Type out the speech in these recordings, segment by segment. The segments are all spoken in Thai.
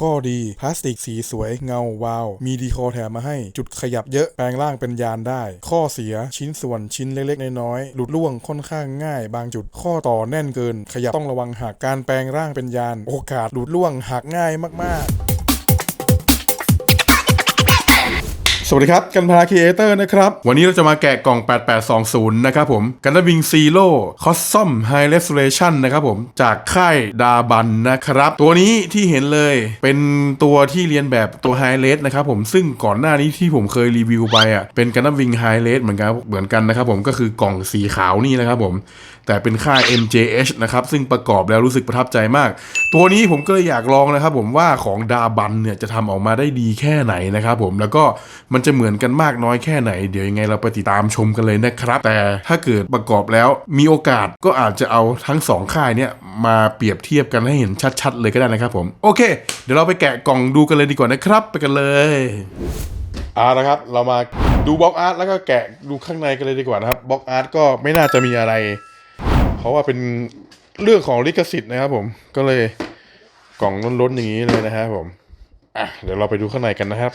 ข้อดี พลาสติกสีสวยเงาวาว มีดีคอแถมมาให้ จุดขยับเยอะ แปลงร่างเป็นยานได้ ข้อเสียชิ้นส่วนชิ้นเล็กๆ น้อยๆ หลุดล่วงค่อนข้างง่าย บางจุด ข้อต่อแน่นเกิน ขยับต้องระวังหัก การแปลงร่างเป็นยาน โอกาสหลุดล่วงหักง่ายมากๆ สวัสดีครับ กันพาครีเอเตอร์นะครับ วันนี้เราจะมาแกะกล่อง 8820 นะครับผมกันดัวิงซีโร่คอสซอมไฮเรสเ a ชันนะครับผม จากค่ายดาบันนะครับ ตัวนี้ที่เห็นเลยเป็นตัวที่เรียนแบบตัวไฮเ s นะครับผมซึ่งก่อนหน้านี้ที่ผมเคยรีวิวไปอะเป็นกันดัวิงไฮเรสเหมือนกันเหมือนกันนะครับผมก็คือกล่องสีขาวนี่นะครับผม แต่เป็นค่าย MJH นะครับ ซึ่งประกอบแล้วรู้สึกประทับใจมาก ตัวนี้ผมก็เลยอยากลองนะครับผมว่าของดาบันเนี่ยจะทำออกมาได้ดีแค่ไหนนะครับผมแล้วก็มันจะเหมือนกันมากน้อยแค่ไหน เดี๋ยวยังไงเราไปติดตามชมกันเลยนะครับ แต่ถ้าเกิดประกอบแล้วมีโอกาสก็อาจจะเอาทั้งสองค่ายเนี่ยมาเปรียบเทียบกันให้เห็นชัด ๆ เลยก็ได้นะครับผมโอเค เดี๋ยวเราไปแกะกล่องดูกันเลยดีกว่านะครับ ไปกันเลยเอาละครับ เรามาดูบล็อกอาร์ตแล้วก็แกะดูข้างในกันเลยดีกว่านะครับบล็อกอาร์ตก็ไม่น่าจะมีอะไร เพราะว่าเป็นเรื่องของลิขสิทธิ์นะครับผมก็เลยกล่องล้นๆอย่างนี้เลยนะครับผมอะเดี๋ยวเราไปดูข้างในกันนะครับ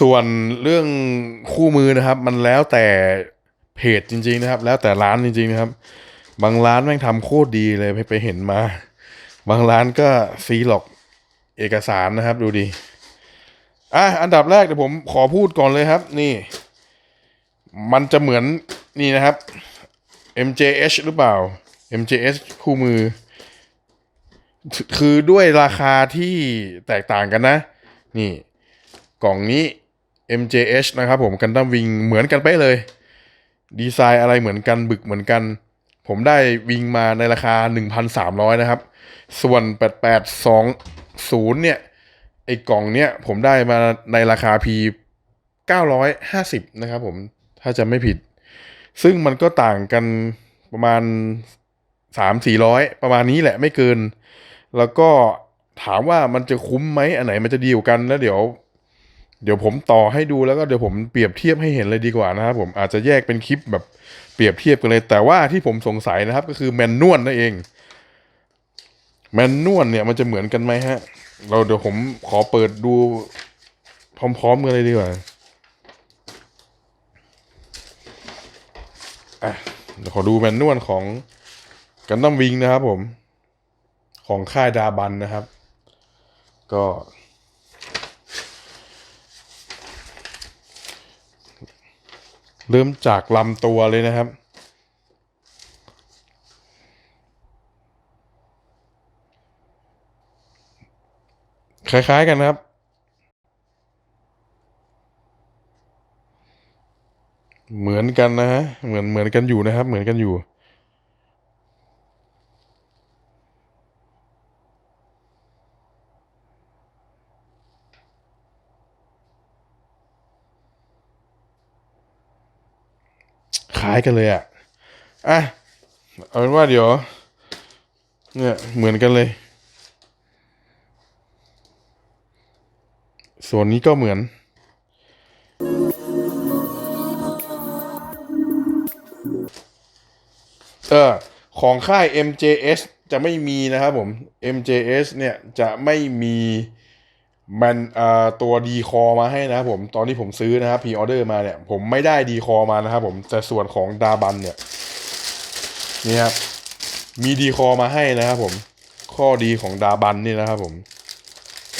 ส่วนเรื่องคู่มือนะครับ มันแล้วแต่เพจจริง ๆนะครับ แล้วแต่ร้านจริง ๆนะครับ บางร้านแม่งทำโคตรดีเลยไปไปเห็นมา บางร้านก็ซีหลอกเอกสารนะครับ ดูดี อะอันดับแรกเดี๋ยวผมขอพูดก่อนเลยครับ นี่ มันจะเหมือนนี่นะครับ MJH หรือเปล่า MJH คู่มือ คือด้วยราคาที่แตกต่างกันนะ นี่ กล่องนี้ MJH นะครับผมกันดั้มวิงเหมือนกันไปะเลย ดีไซน์อะไรเหมือนกันบึกเหมือนกัน ผมได้วิงมาในราคา 1,300 นะครับ ส่วน 8820 เนี่ย ไอ้กล่องเนี้ยผมได้มาในราคา P 950 นะครับผม ถ้าจะไม่ผิด ซึ่งมันก็ต่างกันประมาณ 3 400 ประมาณนี้แหละไม่เกิน แล้วก็ถามว่ามันจะคุ้มไหมอันไหนมันจะดีกว่ากันแล้วเดี๋ยว เดี๋ยวผมต่อให้ดูแล้วก็เดี๋ยวผมเปรียบเทียบให้เห็นเลยดีกว่านะครับผมอาจจะแยกเป็นคลิปแบบเปรียบเทียบกันเลย แต่ว่าที่ผมสงสัยนะครับก็คือแมนนวลนั่นเอง แมนนวลเนี่ยมันจะเหมือนกันไหมฮะ เราเดี๋ยวผมขอเปิดดูพร้อมๆกันเลยดีกว่าอะเดี๋ยวขอดูแมนนวลของกันดั้มวิงนะครับผม ของค่ายดาบันนะครับ ก็ เริ่มจากลำตัวเลยนะครับ คล้ายๆกันนะครับ เหมือนกันนะฮะ เหมือนเหมือนกันอยู่นะครับ เหมือนกันอยู่คล้ายกันเลยอะ อะ เอาเป็นว่าเดี๋ยว เนี่ย เหมือนกันเลย ส่วนนี้ก็เหมือน เออของค่าย MJS จะไม่มีนะครับผม MJS เนี่ยจะไม่มีมันตัวดีคอมาให้นะครับผม ตอนที่ผมซื้อนะครับพ r ออเดอร์มาเนี่ย ผมไม่ได้ดีคอมานะครับผมแต่ส่วนของดาบันเนี่ยนี่ครับมีดีคอมาให้นะครับผม ข้อดีของดาบันนี่นะครับผม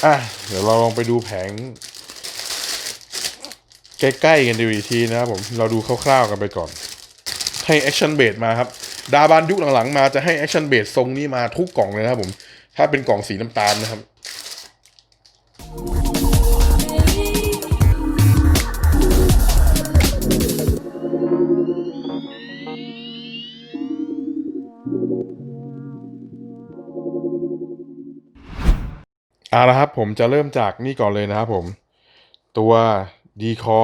อะเดี๋ยวเราลองไปดูแผง ใกล้ๆกันดูอีกทีนะครับผม เราดูคร่าวๆกันไปก่อน ให้แอคชั่นเบสมาครับ ดาบานยุคหลังๆมาจะให้แอคชั่นเบสทรงนี้มาทุกกล่องเลยนะครับผม ถ้าเป็นกล่องสีน้ำตาลนะครับ เอาละครับผมจะเริ่มจากนี่ก่อนเลยนะครับผม ตัวดีคอ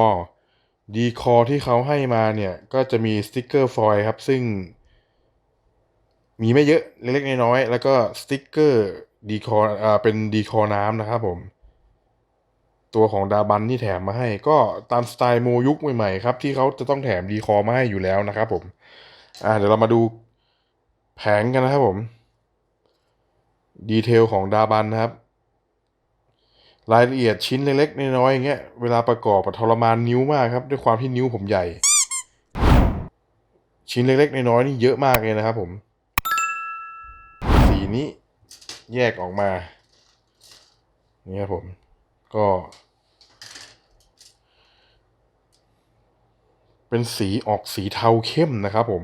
ดีคอที่เขาให้มาเนี่ย ก็จะมีสติกเกอร์ฟอยล์ครับ ซึ่ง มีไม่เยอะเล็กๆน้อยๆแล้วก็สติกเกอร์ดีคออ่าเป็นดีคอน้ำนะครับผม ตัวของดาบันที่แถมมาให้ ก็ตามสไตล์โมยุคใหม่ๆครับ ที่เขาจะต้องแถมดีคอมาให้อยู่แล้วนะครับผม อ่าเดี๋ยวเรามาดูแผงกันนะครับผม ดีเทลของดาบันนะครับ รายละเอียดชิ้นเล็กๆน้อยๆอย่างเงี้ยเวลาประกอบอะทรมานนิ้วมากครับ ด้วยความที่นิ้วผมใหญ่ ชิ้นเล็กๆน้อยๆนี่เยอะมากเลยนะครับ ผม สีนี้แยกออกมานี่ครับผมก็ เป็นสีออกสีเทาเข้มนะครับ ผม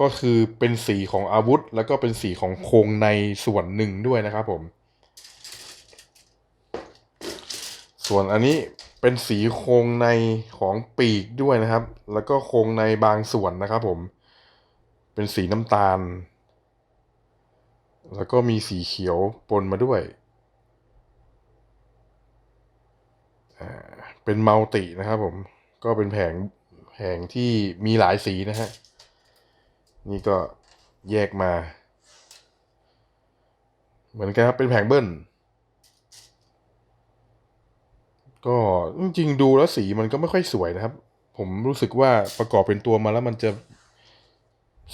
ก็คือเป็นสีของอาวุธ แล้วก็เป็นสีของโครงในส่วนหนึ่งด้วยนะครับ ผม ส่วนอันนี้เป็นสีโครงในของปีกด้วยนะครับ แล้วก็โครงในบางส่วนนะครับผม เป็นสีน้ำตาล แล้วก็มีสีเขียวปนมาด้วยอ่าเป็นมัลตินะครับผม ก็เป็นแผงแผงที่มีหลายสีนะฮะ นี่ก็แยกมา เหมือนกันครับเป็นแผงเบิ้ล ก็จริงๆดูแล้วสีมันก็ไม่ค่อยสวยนะครับ ผมรู้สึกว่าประกอบเป็นตัวมาแล้วมันจะ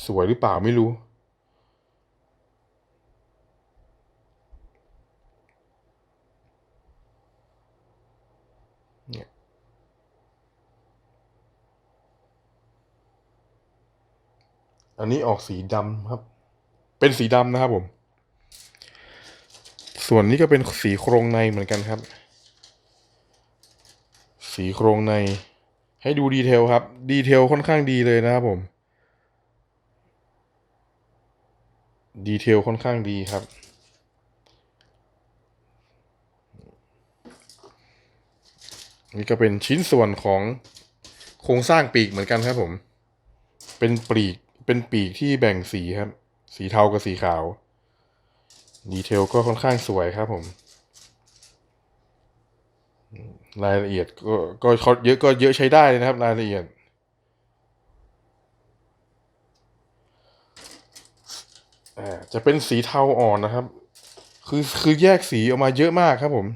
สวยหรือเปล่าไม่รู้ เนี่ยอันนี้ออกสีดำครับ เป็นสีดำนะครับผม ส่วนนี้ก็เป็นสีโครงในเหมือนกันครับ สีโครงใน ให้ดูดีเทลครับ ดีเทลค่อนข้างดีเลยนะครับผม ดีเทลค่อนข้างดีครับ นี่ก็เป็นชิ้นส่วนของโครงสร้างปีกเหมือนกันครับผม เป็นปีก เป็นปีกที่แบ่งสีครับ สีเทากับสีขาว ดีเทลก็ค่อนข้างสวยครับผม รายละเอียดก็ก็เยอะก็เยอะใช้ได้เลยนะครับ รายละเอียด อ่า จะเป็นสีเทาอ่อนนะครับ คือคือแยกสีออกมาเยอะมากครับผม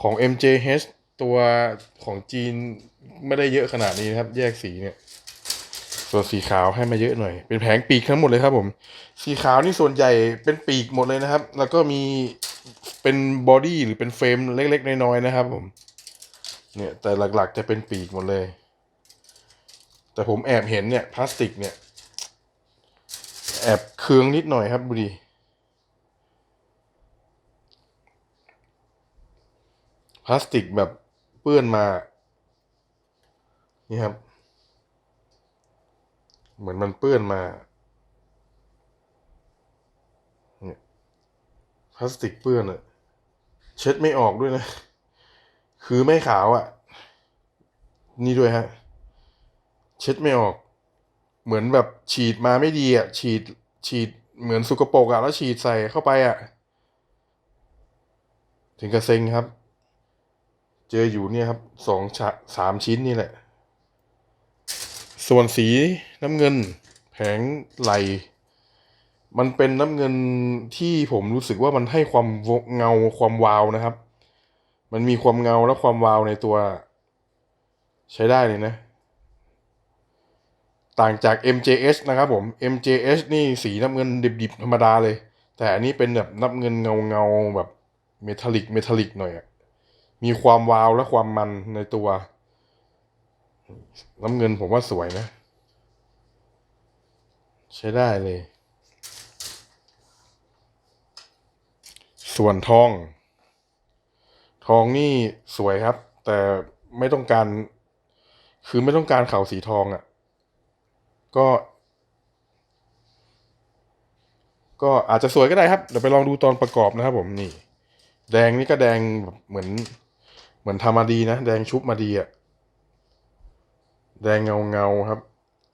ของ MJH ตัวของจีนไม่ได้เยอะขนาดนี้นะครับ แยกสีเนี่ย ส่วนสีขาวให้มาเยอะหน่อย เป็นแผงปีกทั้งหมดเลยครับผม สีขาวนี่ส่วนใหญ่เป็นปีกหมดเลยนะครับ แล้วก็มี เป็นบอดี้หรือเป็นเฟรมเล็ก ๆ น้อยๆนะครับผม เนี่ยแต่หลักๆจะเป็นปีกหมดเลย แต่ผมแอบเห็นเนี่ยพลาสติกเนี่ย แอบเคืองนิดหน่อยครับดูดิพลาสติกแบบเปื้อนมา นี่ครับ เหมือนมันเปื้อนมา เนี่ย พ ลาสติกเปื้อนอะเช็ดไม่ออกด้วยนะ คือไม่ขาวอะ่ะนี่ด้วยฮะ เช็ดไม่ออก เหมือนแบบฉีดมาไม่ดีอะ่ะฉีดฉีดเหมือนสุกโปกอะ่ะแล้วฉีดใส่เข้าไปอะ่ะถึงกระเซ็งครับ เจออยู่เนี่ยครับสองชะสามชิ้นนี่แหละ ส่วนสีน้ำเงิน แผงไหล มันเป็นน้ำเงินที่ผมรู้สึกว่ามันให้ความเงาความวาวนะครับ มันมีความเงาและความวาวในตัว ใช้ได้เลยนะ ต่างจาก MJS นะครับผม MJS นี่สีน้ำเงินดิบๆธรรมดาเลย แต่อันนี้เป็นแบบน้ำเงินเงาเงาๆแบบเมทัลลิกเมทัลลิกหน่อยอะมีความวาวและความมันในตัว น้ำเงินผมว่าสวยนะ ใช้ได้เลย ส่วนทอง ทองนี่สวยครับ แต่ไม่ต้องการ คือไม่ต้องการเขาสีทองอะ่ะ ก็ ก็อาจจะสวยก็ได้ครับเดี๋ยวไปลองดูตอนประกอบนะครับผมนี่ แดงนี่ก็แดงแบบเหมือน เหมือนทำมาดีนะ แดงชุบมาดีอะ่ะแดงเงาเงาครับ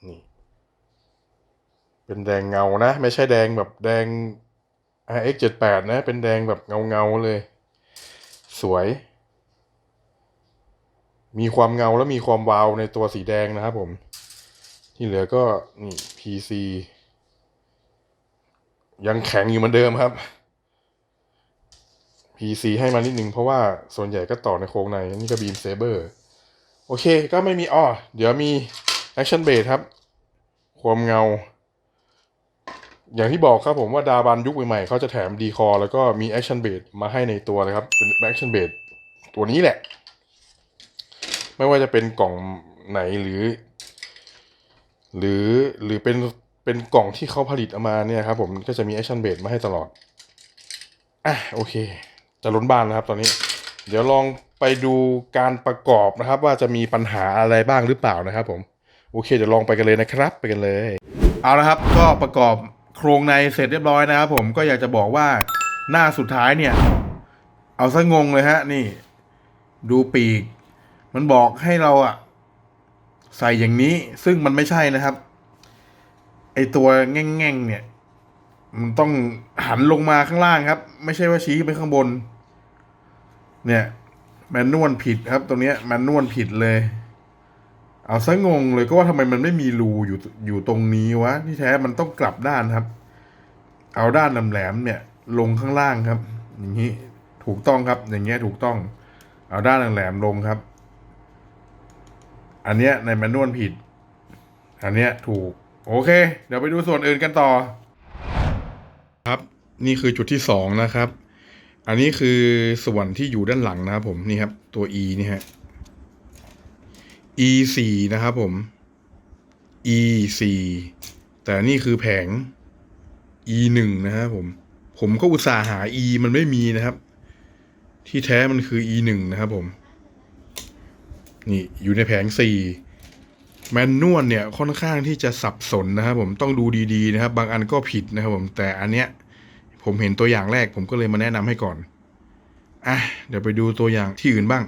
นี่ เป็นแดงเงานะ ไม่ใช่แดงแบบแดง RX 7 8นะ เป็นแดงแบบเงาเงาๆเลย สวย มีความเงาและมีความวาวในตัวสีแดงนะครับผม ที่เหลือก็นี่ PC ยังแข็งอยู่เหมือนเดิมครับ PC ให้มานิดนึงเพราะว่าส่วนใหญ่ก็ต่อในโครงใน นี่ก็บีมเซเบอร์โอเค ก็ไม่มีอ้อเดี๋ยวมี Action b a s ครับ ความเงา อย่างที่บอกครับผมว่าดาบันยุคใหม่ๆเขาจะแถมดีคอแล้วก็มี Action b a s มาให้ในตัวเลยครับ เป็น Action b a s ตัวนี้แหละ ไม่ว่าจะเป็นกล่องไหนหรือ หรือหรือเป็นเป็นกล่องที่เขาผลิตออกมาเนี่ยครับผมก็จะมี Action b a s มาให้ตลอดอะโอเค จะล้นบ้านนะครับตอนนี้ เดี๋ยวลองไปดูการประกอบนะครับ ว่าจะมีปัญหาอะไรบ้างหรือเปล่านะครับผมโอเคเดี๋ยวลองไปกันเลยนะครับ ไปกันเลย เอาละครับ ก็ประกอบ โครงในเสร็จเรียบร้อยนะครับผมก็อยากจะบอกว่าหน้าสุดท้ายเนี่ย เอาซะงงเลยฮะ นี่ ดูปีก มันบอกให้เราอะใส่อย่างนี้ ซึ่งมันไม่ใช่นะครับ ไอตัวแง่งๆเนี่ย มันต้องหันลงมาข้างล่างครับ ไม่ใช่ว่าชี้ไปข้างบน เนี่ย แมนนวลผิดครับ ตรงเนี้ยแมนนวลผิดเลย เอาซะงงเลยก็ว่าทำไมมันไม่มีรูอยู่อยู่ตรงนี้วะที่แท้มันต้องกลับด้านครับ เอาด้านแหลมเนี่ย ลงข้างล่างครับ อย่างนี้ถูกต้องครับ อย่างเงี้ยถูกต้อง เอาด้านแหลมลงครับ อันเนี้ยในแมนนวลผิด อันเนี้ยถูก โอเค เดี๋ยวไปดูส่วนอื่นกันต่อ ครับ นี่คือจุดที่สองนะครับ อันนี้คือส่วนที่อยู่ด้านหลังนะครับผมนี่ครับ ตัว e นี่ฮะ e สี่นะครับผม e สี่แต่นี่คือแผง e หนึ่งนะครับผม ผมก็อุตส่าห์หา e มันไม่มีนะครับ ที่แท้มันคือ e หนึ่งนะครับผม นี่อยู่ในแผงสี่แมนนวลเนี่ยค่อนข้างที่จะสับสนนะครับผมต้องดูดีๆนะครับ บางอันก็ผิดนะครับผม แต่อันเนี้ย ผมเห็นตัวอย่างแรก ผมก็เลยมาแนะนำให้ก่อน อะ เดี๋ยวไปดูตัวอย่างที่อื่นบ้าง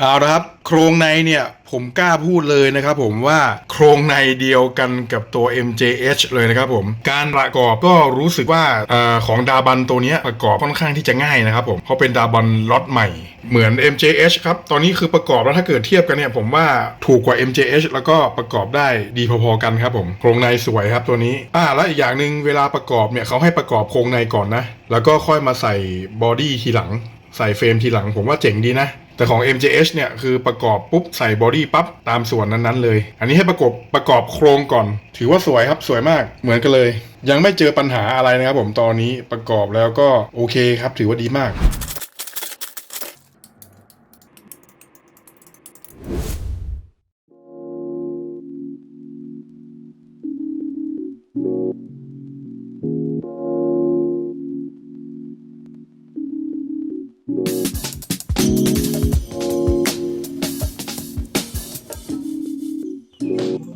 เอาละครับโครงในเนี่ยผมกล้าพูดเลยนะครับผมว่าโครงในเดียวกันกับตัว MJH เลยนะครับผมการประกอบก็รู้สึกว่าออของดาบันตัวนี้ประกอบค่อนข้างที่จะง่ายนะครับผมเพราะเป็นดาบันล็อตใหม่ เหมือน MJH ครับตอนนี้คือประกอบแล้วถ้าเกิดเทียบกันเนี่ยผมว่าถูกกว่า MJH แล้วก็ประกอบได้ดีพอๆกันครับผมโครงในสวยครับตัวนี้อ่าแล้วอีกอย่างหนึ่งเวลาประกอบเนี่ยเขาให้ประกอบโครงในก่อนนะแล้วก็ค่อยมาใส่บอดี้ทีหลังใส่เฟรมทีหลังผมว่าเจ๋งดีนะ แต่ของ MJH เนี่ยคือประกอบปุ๊บใส่บอดี้ปั๊บตามส่วนนั้นๆเลย อันนี้ให้ประกอบประกอบโครงก่อน ถือว่าสวยครับสวยมากเหมือนกันเลย ยังไม่เจอปัญหาอะไรนะครับผมตอนนี้ประกอบแล้วก็โอเคครับ ถือว่าดีมาก เ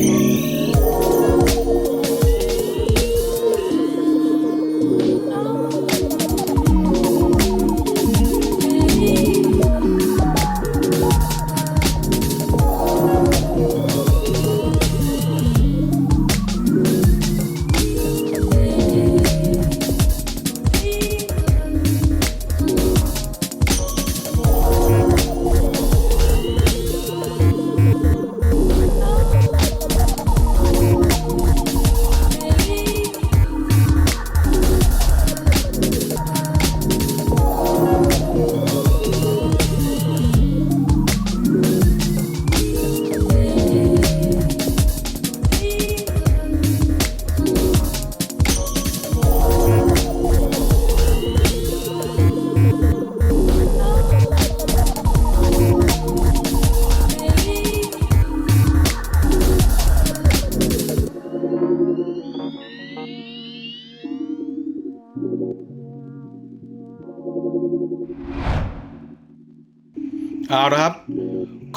Mm-hmm.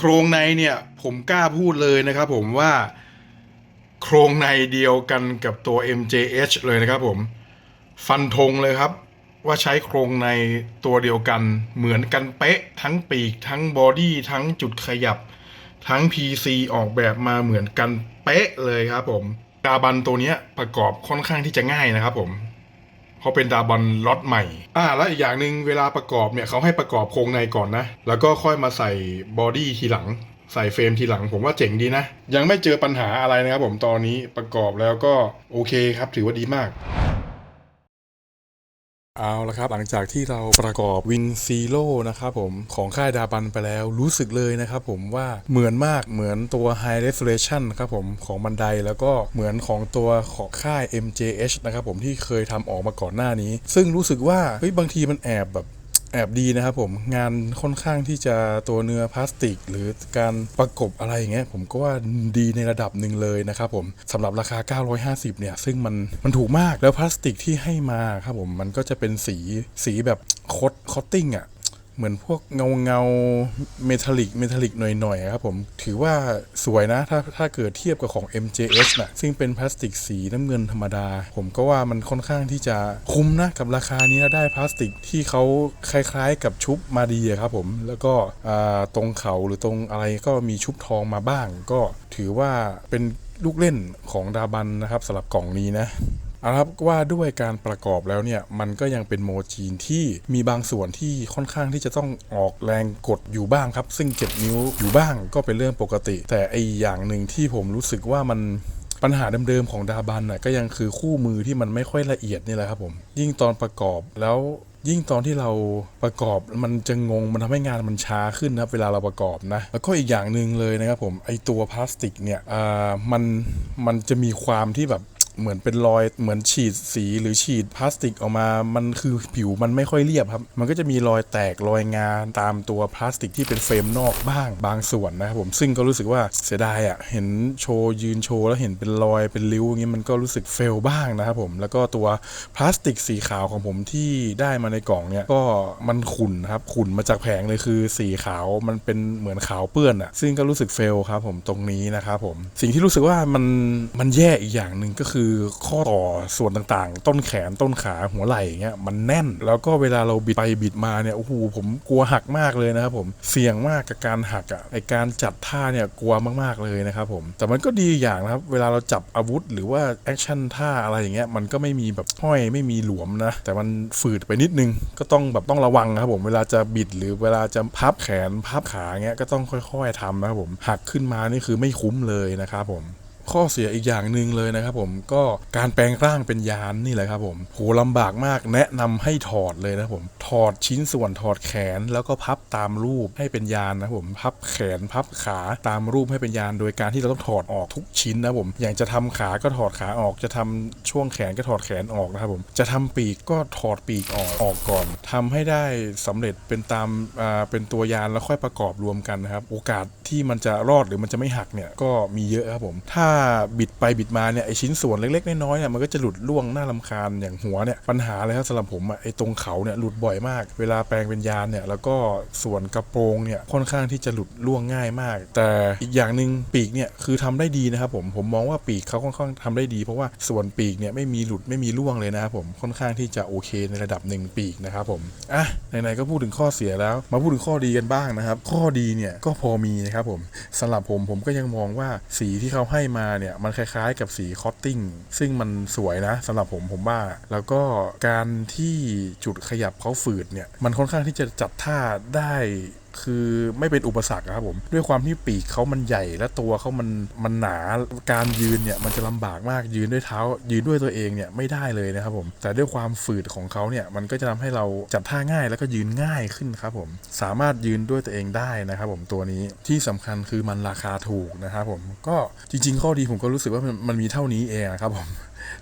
ครงในเนี่ยผมกล้าพูดเลยนะครับผมว่าโครงในเดียวกันกับตัว MJH เลยนะครับผม ฟันธงเลยครับ ว่าใช้โครงในตัวเดียวกัน เหมือนกันเป๊ะ ทั้งปีก ทั้งบอดี้ทั้งจุดขยับ ทั้ง PC ออกแบบมาเหมือนกันเป๊ะเลยครับผมดาบันตัวนี้ประกอบค่อนข้างที่จะง่ายนะครับผม เพราะเป็นดาบอลล็อตใหม่ อ่า แล้วอีกอย่างหนึ่งเวลาประกอบเนี่ยเขาให้ประกอบโครงในก่อนนะ แล้วก็ค่อยมาใส่บอดี้ทีหลัง ใส่เฟรมทีหลังผมว่าเจ๋งดีนะ ยังไม่เจอปัญหาอะไรนะครับผมตอนนี้ประกอบแล้วก็โอเคครับถือว่าดีมาก เอาละครับหลังจากที่เราประกอบวินซีโร่นะครับผมของค่ายดาบันไปแล้วรู้สึกเลยนะครับผมว่าเหมือนมากเหมือนตัว High Resolution ครับผมของบันไดแล้วก็เหมือนของตัวของค่าย MJH นะครับผมที่เคยทำออกมาก่อนหน้านี้ ซึ่งรู้สึกว่าเฮ้ยบางทีมันแอบแบบ แอบดีนะครับผมงานค่อนข้างที่จะตัวเนื้อพลาสติก หรือการประกบอะไรอย่างเงี้ยผมก็ว่าดีในระดับหนึ่งเลยนะครับผมสำหรับราคา 950 เนี่ย ซึ่งมันมันถูกมากแล้วพลาสติกที่ให้มาครับผมมันก็จะเป็นสีสีแบบคดคอตติ้งอะ เหมือนพวกเงาเงาเมทัลลิกเมทัลลิกหน่อยๆครับผมถือว่าสวยนะถ้าถ้าเกิดเทียบกับของ MJS นะซึ่งเป็นพลาสติกสีน้ำเงินธรรมดา ผมก็ว่ามันค่อนข้างที่จะคุ้มนะกับราคานี้ได้พลาสติกที่เขาคล้ายๆ กับชุบมาดีครับผมแล้วก็ตรงเขาหรือตรงอะไรก็มีชุบทองมาบ้าง ก็ถือว่าเป็นลูกเล่นของดาบันนะครับสำหรับกล่องนี้นะ เอาละครับว่าด้วยการประกอบแล้วเนี่ยมันก็ยังเป็นโมจีนที่มีบางส่วนที่ค่อนข้างที่จะต้องออกแรงกดอยู่บ้างครับ ซึ่ง 7 นิ้วอยู่บ้างก็เป็นเรื่องปกติ แต่ไออย่างหนึ่งที่ผมรู้สึกว่ามันปัญหาเดิมๆของดาบันน่ะก็ยังคือคู่มือที่มันไม่ค่อยละเอียดนี่แหละครับผม ยิ่งตอนประกอบแล้วยิ่งตอนที่เราประกอบมันจะงงมันทำให้งานมันช้าขึ้นนะครับเวลาเราประกอบนะ แล้วก็อีกอย่างหนึ่งเลยนะครับผมไอตัวพลาสติกเนี่ยอ่ามันมันจะมีความที่แบบ เหมือนเป็นรอยเหมือนฉีดสีหรือฉีดพลาสติกออกมา มันคือผิวมันไม่ค่อยเรียบครับ มันก็จะมีรอยแตกรอยงานตามตัวพลาสติกที่เป็นเฟรมนอกบ้างบางส่วนนะครับผมซึ่งก็รู้สึกว่าเสียดายอะเห็นโชว์ยืนโชว์แล้วเห็นเป็นรอยเป็นริ้วอย่างงี้มันก็รู้สึกเฟลบ้างนะครับผมแล้วก็ตัวพลาสติกสีขาวของผมที่ได้มาในกล่องเนี่ยก็มันขุ่นครับขุ่นมาจากแผงเลยคือสีขาวมันเป็นเหมือนขาวเปื้อนอะซึ่งก็รู้สึกเฟลครับผมตรงนี้นะครับผมสิ่งที่รู้สึกว่ามันมันแย่อีกอย่างหนึ่งก็คือือข้อต่อส่วนต่างๆ ต้นแขนต้นขาหัวไหล่อย่างเงี้ยมันแน่น แล้วก็เวลาเราบิดไปบิดมาเนี่ยโอ้โหผมกลัวหักมากเลยนะครับผมเสี่ยงมากกับการหักอะไอการจัดท่าเนี่ยกลัวมากๆเลยนะครับผมแต่มันก็ดีอย่างนะครับเวลาเราจับอาวุธหรือว่าแอคชั่นท่าอะไรอย่างเงี้ยมันก็ไม่มีแบบห้อยไม่มีหลวมนะ แต่มันฝืดไปนิดนึงก็ต้องแบบต้องระวังนะครับผมเวลาจะบิดหรือเวลาจะพับแขนพับขาเงี้ยก็ต้องค่อย ๆทำนะครับผมหักขึ้นมานี่คือไม่คุ้มเลยนะครับผม ข้อเสียอีกอย่างหนึ่งเลยนะครับผมก็การแปลงร่างเป็นยานนี่แหละครับผมโหลำบากมากแนะนำให้ถอดเลยนะครับผมถอดชิ้นส่วนถอดแขนแล้วก็พับตามรูปให้เป็นยานนะผมพับแขนพับขาตามรูปให้เป็นยานโดยการที่เราต้องถอดออกทุกชิ้นนะผมอย่างจะทำขาก็ถอดขาออกจะทำช่วงแขนก็ถอดแขนออกนะครับผมจะทำปีกก็ถอดปีกออกออกก่อนทำให้ได้สำเร็จเป็นตามอ่าเป็นตัวยานแล้วค่อยประกอบรวมกันนะครับโอกาสที่มันจะรอดหรือมันจะไม่หักเนี่ยก็มีเยอะครับผมถ้าบิดไปบิดมาเนี่ยไอชิ้นส่วนเล็กๆน้อยๆเนี่ยมันก็จะหลุดล่วงหน่าลำคาญอย่างหัวเนี่ยปัญหาเลยครับสำหรับผมอะไอตรงเขาเนี่ยหลุดบ่อยมาก เวลาแปลงเป็นยานเนี่ยแล้วก็ส่วนกระโปรงเนี่ยค่อนข้างที่จะหลุดล่วงง่ายมาก แต่อีกอย่างหนึ่งปีกเนี่ยคือทำได้ดีนะครับผมผมมองว่าปีกเขาค่อนข้างทำได้ดี เพราะว่าส่วนปีกเนี่ยไม่มีหลุดไม่มีล่วงเลยนะครับผมค่อนข้างที่จะโอเคในระดับหนึ่งปีกนะครับผมอะไหนๆก็พูดถึงข้อเสียแล้ว มาพูดถึงข้อดีกันบ้างนะครับ ข้อดีเนี่ยก็พอมีนะครับผมสำหรับผมผมก็ยังมองว่าสีที่เขาให้มาเนี่ยมันคล้ายๆ กับสีคอตติ้งซึ่งมันสวยนะสำหรับผมผมว่า แล้วก็การที่จุดขยับเขาฝืดเนี่ยมันค่อนข้างที่จะจับท่าได้ คือไม่เป็นอุปสรรคครับผม ด้วยความที่ปีกเขามันใหญ่และตัวเขามันมันหนาการยืนเนี่ยมันจะลำบากมากยืนด้วยเท้า ยืนด้วยตัวเองเนี่ยไม่ได้เลยนะครับผม แต่ด้วยความฝืดของเขาเนี่ยมันก็จะทำให้เราจับท่าง่ายแล้วก็ยืนง่ายขึ้นครับผม สามารถยืนด้วยตัวเองได้นะครับผมตัวนี้ที่สำคัญคือมันราคาถูกนะครับผมก็จริง ๆ ข้อดีผมก็รู้สึกว่ามันมีเท่านี้เองครับผม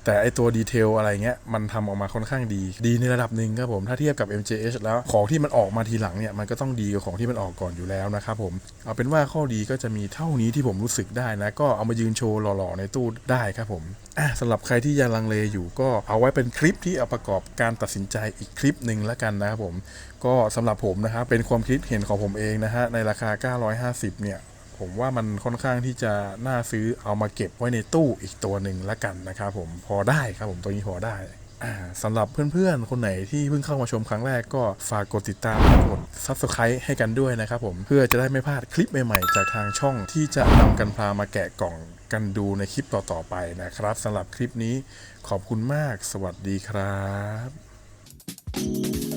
แต่ไอตัวดีเทลอะไรเงี้ยมันทำออกมาค่อนข้างดี ดีในระดับหนึ่งครับผมถ้าเทียบกับ MJH แล้วของที่มันออกมาทีหลังเนี่ยมันก็ต้องดีกว่าของที่มันออกก่อนอยู่แล้วนะครับผมเอาเป็นว่าข้อดีก็จะมีเท่านี้ที่ผมรู้สึกได้นะ ก็เอามายืนโชว์หล่อๆในตู้ได้ครับผมอะสำหรับใครที่ยังลังเลอยู่ก็เอาไว้เป็นคลิปที่เอาประกอบการตัดสินใจอีกคลิปหนึ่งแล้วกันนะครับผมก็สำหรับผมนะครับเป็นความคิดเห็นของผมเองนะฮะในราคา 950 เนี่ย ผมว่ามันค่อนข้างที่จะน่าซื้อเอามาเก็บไว้ในตู้อีกตัวหนึ่งละกันนะครับผมพอได้ครับผมตัวนี้พอได้สำหรับเพื่อนๆ คนไหนที่เพิ่งเข้ามาชมครั้งแรกก็ฝากกดติดตามกด Subscribe ให้กันด้วยนะครับผมเพื่อจะได้ไม่พลาดคลิปใหม่ๆ จากทางช่องที่จะนำกันพามาแกะกล่องกันดูในคลิปต่อๆไปนะครับสำหรับคลิปนี้ขอบคุณมาก สวัสดีครับ